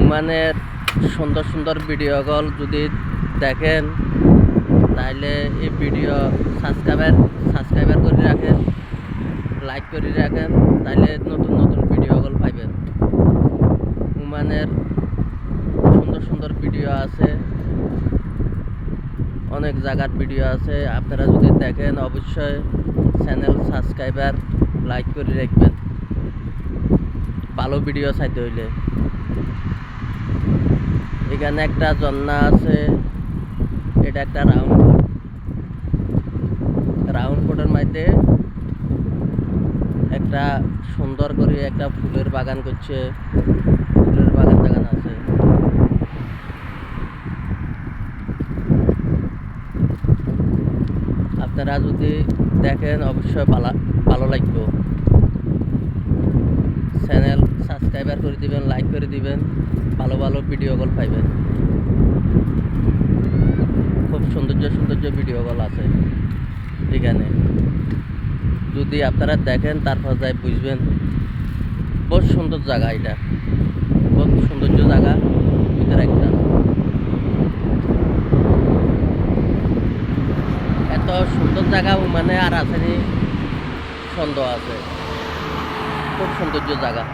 ওমানের সুন্দর সুন্দর ভিডিওগুলো যদি দেখেন তাহলে এই ভিডিও সাবস্ক্রাইবার সাবস্ক্রাইবার করে রাখেন লাইক করে রাখেন তাহলে নতুন নতুন ভিডিওগুলো পাইবেন। ওমানের সুন্দর সুন্দর ভিডিও আছে, অনেক জায়গার ভিডিও আছে, আপনারা যদি দেখেন, অবশ্যই চ্যানেল সাবস্ক্রাইবার লাইক করে রাখবেন। ভালো ভিডিও চাইতে হইলে। এখানে একটা ঝর্ণা আছে, এটা একটা রাউন্ড রাউন্ড কোটের মধ্যে একটা সুন্দর করে একটা ফুলের বাগান করছে। ফুলের বাগান টাগান আছে। আপনারা যদি দেখেন, অবশ্যই ভালো লাগবে চ্যানেল সাবস্ক্রাইবার করে দিবেন লাইক করে দিবেন, ভালো ভালো ভিডিওগুলো পাইবেন। খুব সৌন্দর্য সৌন্দর্য ভিডিওগুলো আছে এখানে। যদি আপনারা দেখেন, তারপর যাই বুঝবেন। বহুত সুন্দর জায়গা এটা। বহুত সৌন্দর্য জায়গা, ভিতরে একটা। এত সুন্দর জায়গা মানে আর আসেনি সন্দেহ আছে। খুব সৌন্দর্য জায়গা।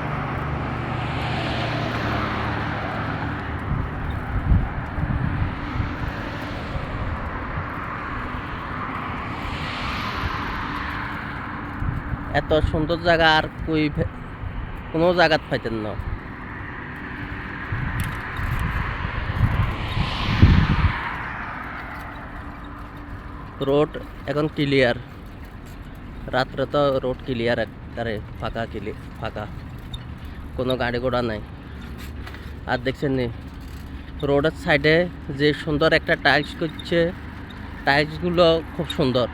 এত সুন্দর জায়গা আর কই কোনো জায়গাত পাইতেন না। রোড এখন ক্লিয়ার। রাত্রে তো রোড ক্লিয়ার একবারে ফাঁকা ক্লি ফাঁকা। কোনো গাড়ি ঘোড়া নাই। আর দেখছেন নি, রোডের সাইডে যে সুন্দর একটা টাইলস করছে, টাইলসগুলো খুব সুন্দর।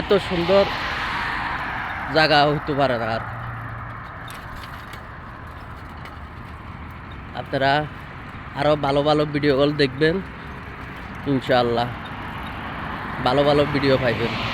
এত সুন্দর জায়গা হইতে পারে না আর। আপনারা আরও ভালো ভালো ভিডিও কল দেখবেন, ইনশাআল্লাহ। ভালো ভালো ভিডিও পাইবেন।